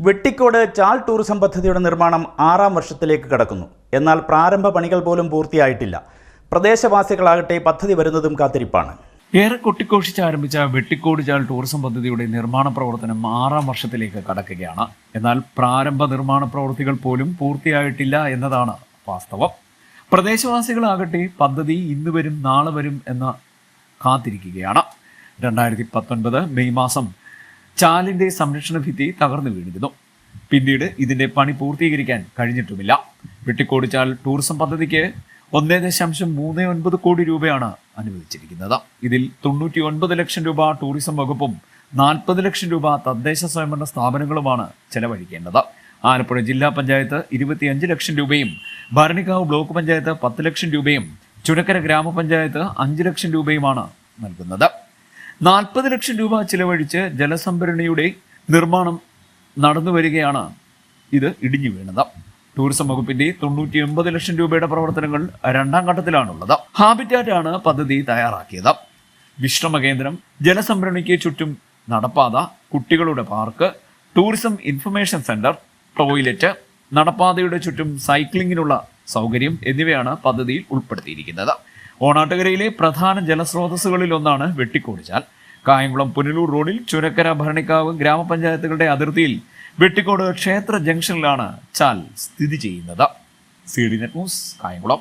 Vettikode Charles tourism പദ്ധതിയുടെ നിർമ്മാണം ആറാം വർഷത്തിലേക്ക് കടക്കുന്നു. എന്നാൽ പ്രാരംഭ പണികൾ പോലും പൂർത്തിയായിട്ടില്ല. പ്രദേശവാസികളാകട്ടെ പദ്ധതി വരുന്നതും കാത്തിരിപ്പാണ്. ഏറെ കൊട്ടിക്കോഷിച്ച് ആരംഭിച്ച വെട്ടിക്കോട് ചാൾ ടൂറിസം പദ്ധതിയുടെ നിർമ്മാണ പ്രവർത്തനം ആറാം വർഷത്തിലേക്ക് കടക്കുകയാണ്. എന്നാൽ പ്രാരംഭ നിർമ്മാണ പ്രവൃത്തികൾ പോലും പൂർത്തിയായിട്ടില്ല എന്നതാണ് വാസ്തവം. പ്രദേശവാസികളാകട്ടെ പദ്ധതി ഇന്ന് വരും നാളെ വരും എന്ന് കാത്തിരിക്കുകയാണ്. രണ്ടായിരത്തി പത്തൊൻപത് മെയ് മാസം ചാലിന്റെ സംരക്ഷണ ഭിത്തി തകർന്നു വീണിരുന്നു. പിന്നീട് ഇതിന്റെ പണി പൂർത്തീകരിക്കാൻ കഴിഞ്ഞിട്ടുമില്ല. വെട്ടിക്കോട് ചാൽ ടൂറിസം പദ്ധതിക്ക് ഒന്നേ ദശാംശം മൂന്ന് ഒൻപത് കോടി രൂപയാണ് അനുവദിച്ചിരിക്കുന്നത്. ഇതിൽ തൊണ്ണൂറ്റി ഒൻപത് ലക്ഷം രൂപ ടൂറിസം വകുപ്പും നാൽപ്പത് ലക്ഷം രൂപ തദ്ദേശ സ്വയംഭരണ സ്ഥാപനങ്ങളുമാണ് ചെലവഴിക്കേണ്ടത്. ആലപ്പുഴ ജില്ലാ പഞ്ചായത്ത് ഇരുപത്തിയഞ്ച് ലക്ഷം രൂപയും ഭരണിക്കാവ് ബ്ലോക്ക് പഞ്ചായത്ത് പത്ത് ലക്ഷം രൂപയും ചുനക്കര ഗ്രാമപഞ്ചായത്ത് അഞ്ച് ലക്ഷം രൂപയുമാണ് നൽകുന്നത്. നാൽപ്പത് ലക്ഷം രൂപ ചിലവഴിച്ച് ജലസംഭരണിയുടെ നിർമ്മാണം നടന്നു വരികയാണ് ഇത് ഇടിഞ്ഞു വീണത്. ടൂറിസം വകുപ്പിന്റെ തൊണ്ണൂറ്റി ഒൻപത് ലക്ഷം രൂപയുടെ പ്രവർത്തനങ്ങൾ രണ്ടാം ഘട്ടത്തിലാണുള്ളത്. ഹാബിറ്റാറ്റ് ആണ് പദ്ധതി തയ്യാറാക്കിയത്. വിശ്രമ കേന്ദ്രം ജലസംഭരണിക്ക് ചുറ്റും നടപ്പാത കുട്ടികളുടെ park tourism information centre toilet നടപ്പാതയുടെ ചുറ്റും സൈക്ലിങ്ങിനുള്ള സൗകര്യം എന്നിവയാണ് പദ്ധതിയിൽ ഉൾപ്പെടുത്തിയിരിക്കുന്നത്. ഓണാട്ടുകരയിലെ പ്രധാന ജലസ്രോതസ്സുകളിൽ ഒന്നാണ് വെട്ടിക്കോടിച്ചാൽ. കായംകുളം പുനലൂർ റോഡിൽ ചുരക്കര ഭരണിക്കാവ് ഗ്രാമപഞ്ചായത്തുകളുടെ അതിർത്തിയിൽ വെട്ടിക്കോട് ക്ഷേത്ര ജംഗ്ഷനിലാണ് ചാൽ സ്ഥിതി ചെയ്യുന്നത്. C D net news Kayamkulam.